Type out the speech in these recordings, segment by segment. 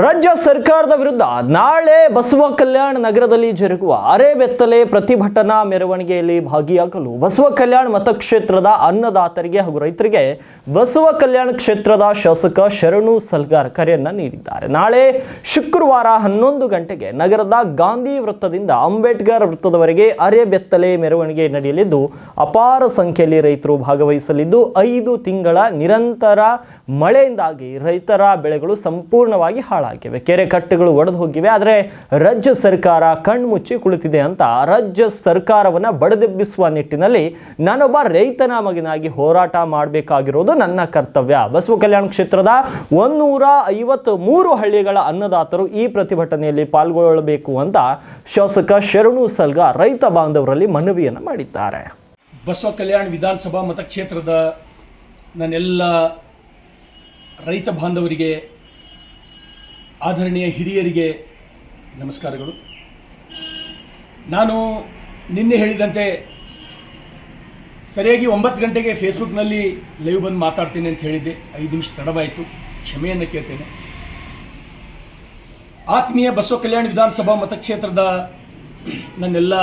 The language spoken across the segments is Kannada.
ರಾಜ್ಯ ಸರ್ಕಾರದ ವಿರುದ್ಧ ನಾಳೆ ಬಸವ ಕಲ್ಯಾಣ ನಗರದಲ್ಲಿ ಜರುಗುವ ಅರೆಬೆತ್ತಲೆ ಪ್ರತಿಭಟನಾ ಮೆರವಣಿಗೆಯಲ್ಲಿ ಭಾಗಿಯಾಗಲು ಬಸವ ಕಲ್ಯಾಣ ಮತಕ್ಷೇತ್ರದ ಅನ್ನದಾತರಿಗೆ ಹಾಗೂ ರೈತರಿಗೆ ಬಸವ ಕಲ್ಯಾಣ ಕ್ಷೇತ್ರದ ಶಾಸಕ ಶರಣು ಸಲ್ಗಾರ್ ಕರೆಯನ್ನ ನೀಡಿದ್ದಾರೆ. ನಾಳೆ ಶುಕ್ರವಾರ ಹನ್ನೊಂದು ಗಂಟೆಗೆ ನಗರದ ಗಾಂಧಿ ವೃತ್ತದಿಂದ ಅಂಬೇಡ್ಕರ್ ವೃತ್ತದವರೆಗೆ ಅರೆಬೆತ್ತಲೆ ಮೆರವಣಿಗೆ ನಡೆಯಲಿದ್ದು, ಅಪಾರ ಸಂಖ್ಯೆಯಲ್ಲಿ ರೈತರು ಭಾಗವಹಿಸಲಿದ್ದು, ಐದು ತಿಂಗಳ ನಿರಂತರ ಮಳೆಯಿಂದಾಗಿ ರೈತರ ಬೆಳೆಗಳು ಸಂಪೂರ್ಣವಾಗಿ ಹಾಳಾಗಿವೆ ಕೆರೆ ಕಟ್ಟೆಗಳು ಒಡೆದು ಹೋಗಿವೆ, ಆದರೆ ರಾಜ್ಯ ಸರ್ಕಾರ ಕಣ್ಮುಚ್ಚಿ ಕುಳಿತಿದೆ ಅಂತ ರಾಜ್ಯ ಸರ್ಕಾರವನ್ನು ಬಡದೆಬ್ಬಿಸುವ ನಿಟ್ಟಿನಲ್ಲಿ ನಾನೊಬ್ಬ ರೈತನ ಮಗನಾಗಿ ಹೋರಾಟ ಮಾಡಬೇಕಾಗಿರೋದು ನನ್ನ ಕರ್ತವ್ಯ. ಬಸವ ಕಲ್ಯಾಣ ಕ್ಷೇತ್ರದ ಒಂದೂರ ಐವತ್ತು ಮೂರು ಹಳ್ಳಿಗಳ ಅನ್ನದಾತರು ಈ ಪ್ರತಿಭಟನೆಯಲ್ಲಿ ಪಾಲ್ಗೊಳ್ಳಬೇಕು ಅಂತ ಶಾಸಕ ಶರಣು ಸಲ್ಗಾ ರೈತ ಬಾಂಧವರಲ್ಲಿ ಮನವಿಯನ್ನು ಮಾಡಿದ್ದಾರೆ. ಬಸವ ಕಲ್ಯಾಣ ವಿಧಾನಸಭಾ ಮತಕ್ಷೇತ್ರದ ನನ್ನೆಲ್ಲ ರೈತ ಬಾಂಧವರಿಗೆ ಆದರಣೀಯ ಹಿರಿಯರಿಗೆ ನಮಸ್ಕಾರಗಳು. ನಾನು ನಿನ್ನೆ ಹೇಳಿದಂತೆ ಸರಿಯಾಗಿ ಒಂಬತ್ತು ಗಂಟೆಗೆ ಫೇಸ್ಬುಕ್ನಲ್ಲಿ ಲೈವ್ ಬಂದು ಮಾತಾಡ್ತೀನಿ ಅಂತ ಹೇಳಿದ್ದೆ. ಐದು ನಿಮಿಷ ತಡವಾಯಿತು. ಕ್ಷಮೆಯನ್ನು ಕೇಳ್ತೇನೆ. ಆತ್ಮೀಯ ಬಸವ ಕಲ್ಯಾಣ ವಿಧಾನಸಭಾ ಮತಕ್ಷೇತ್ರದ ನನ್ನೆಲ್ಲ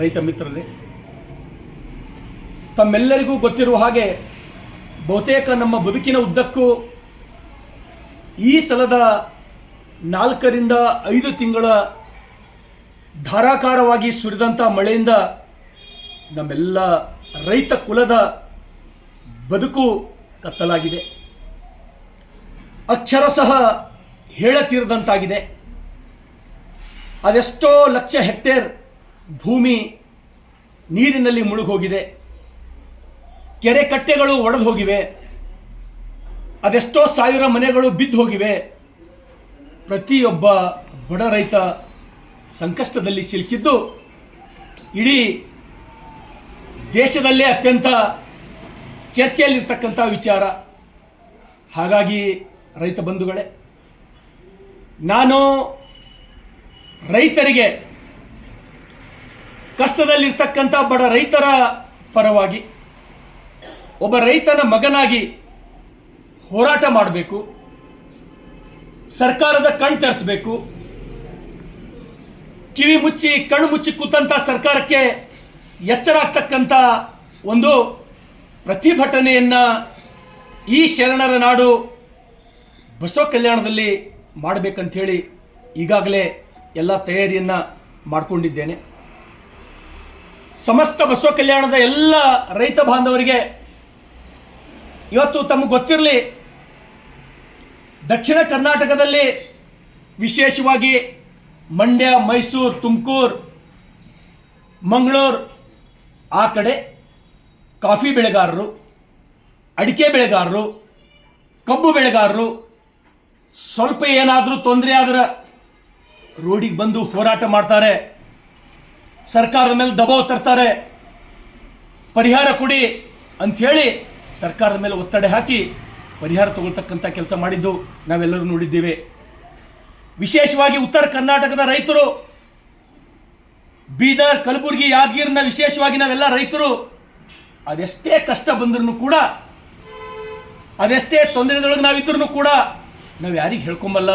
ರೈತ ಮಿತ್ರರೇ, ತಮ್ಮೆಲ್ಲರಿಗೂ ಗೊತ್ತಿರುವ ಹಾಗೆ ಬಹುತೇಕ ನಮ್ಮ ಬದುಕಿನ ಉದ್ದಕ್ಕೂ ಈ ಸಲದ ನಾಲ್ಕರಿಂದ ಐದು ತಿಂಗಳ ಧಾರಾಕಾರವಾಗಿ ಸುರಿದಂಥ ಮಳೆಯಿಂದ ನಮ್ಮೆಲ್ಲ ರೈತ ಕುಲದ ಬದುಕು ಕತ್ತಲಾಗಿದೆ. ಅಕ್ಷರ ಸಹ ಹೇಳತೀರದಂತಾಗಿದೆ. ಅದೆಷ್ಟೋ ಲಕ್ಷ ಹೆಕ್ಟೇರ್ ಭೂಮಿ ನೀರಿನಲ್ಲಿ ಮುಳುಗೋಗಿದೆ. ಕೆರೆ ಕಟ್ಟೆಗಳು ಒಡೆದು ಹೋಗಿವೆ. ಅದೆಷ್ಟೋ ಸಾವಿರ ಮನೆಗಳು ಬಿದ್ದು ಹೋಗಿವೆ. ಪ್ರತಿಯೊಬ್ಬ ಬಡ ರೈತ ಸಂಕಷ್ಟದಲ್ಲಿ ಸಿಲುಕಿದ್ದು ಇಡೀ ದೇಶದಲ್ಲೇ ಅತ್ಯಂತ ಚರ್ಚೆಯಲ್ಲಿರ್ತಕ್ಕಂಥ ವಿಚಾರ. ಹಾಗಾಗಿ ರೈತ ಬಂಧುಗಳೇ, ನಾನು ರೈತರಿಗೆ ಕಷ್ಟದಲ್ಲಿರ್ತಕ್ಕಂಥ ಬಡ ರೈತರ ಪರವಾಗಿ ಒಬ್ಬ ರೈತನ ಮಗನಾಗಿ ಹೋರಾಟ ಮಾಡಬೇಕು. ಸರ್ಕಾರದ ಕಣ್ ತರಿಸಬೇಕು. ಕಿವಿ ಮುಚ್ಚಿ, ಕಣ್ಣು ಮುಚ್ಚಿ ಕೂತಂಥ ಸರ್ಕಾರಕ್ಕೆ ಎಚ್ಚರ ಆಗ್ತಕ್ಕಂಥ ಒಂದು ಪ್ರತಿಭಟನೆಯನ್ನು ಈ ಶರಣರ ನಾಡು ಬಸವ ಕಲ್ಯಾಣದಲ್ಲಿ ಮಾಡಬೇಕಂಥೇಳಿ ಈಗಾಗಲೇ ಎಲ್ಲ ತಯಾರಿಯನ್ನ ಮಾಡಿಕೊಂಡಿದ್ದೇನೆ. ಸಮಸ್ತ ಬಸವ ಕಲ್ಯಾಣದ ಎಲ್ಲ ರೈತ ಬಾಂಧವರಿಗೆ ಇವತ್ತು ತಮಗೆ ಗೊತ್ತಿರಲಿ ದಕ್ಷಿಣ ಕರ್ನಾಟಕದಲ್ಲಿ ವಿಶೇಷವಾಗಿ ಮಂಡ್ಯ, ಮೈಸೂರು, ತುಮಕೂರು, ಮಂಗಳೂರು, ಆ ಕಡೆ ಕಾಫಿ ಬೆಳೆಗಾರರು, ಅಡಿಕೆ ಬೆಳೆಗಾರರು, ಕಬ್ಬು ಬೆಳೆಗಾರರು, ಸ್ವಲ್ಪ ಏನಾದರೂ ತೊಂದರೆ ಆದ್ರೆ ರೋಡಿಗೆ ಬಂದು ಹೋರಾಟ ಮಾಡ್ತಾರೆ. ಸರ್ಕಾರದ ಮೇಲೆ ದಬಾವ್ ತರ್ತಾರೆ. ಪರಿಹಾರ ಕೊಡಿ ಅಂಥೇಳಿ ಸರ್ಕಾರದ ಮೇಲೆ ಒತ್ತಡ ಹಾಕಿ ಪರಿಹಾರ ತಗೊಳ್ತಕ್ಕಂಥ ಕೆಲಸ ಮಾಡಿದ್ದು ನಾವೆಲ್ಲರೂ ನೋಡಿದ್ದೇವೆ. ವಿಶೇಷವಾಗಿ ಉತ್ತರ ಕರ್ನಾಟಕದ ರೈತರು, ಬೀದರ್, ಕಲಬುರಗಿ, ಯಾದಗಿರಿನ ವಿಶೇಷವಾಗಿ ನಾವೆಲ್ಲ ರೈತರು, ಅದೆಷ್ಟೇ ಕಷ್ಟ ಬಂದ್ರೂ ಕೂಡ, ಅದೆಷ್ಟೇ ತೊಂದರೆದೊಳಗೆ ನಾವಿದ್ರೂ ಕೂಡ ನಾವು ಯಾರಿಗೆ ಹೇಳ್ಕೊಂಬಲ್ಲ.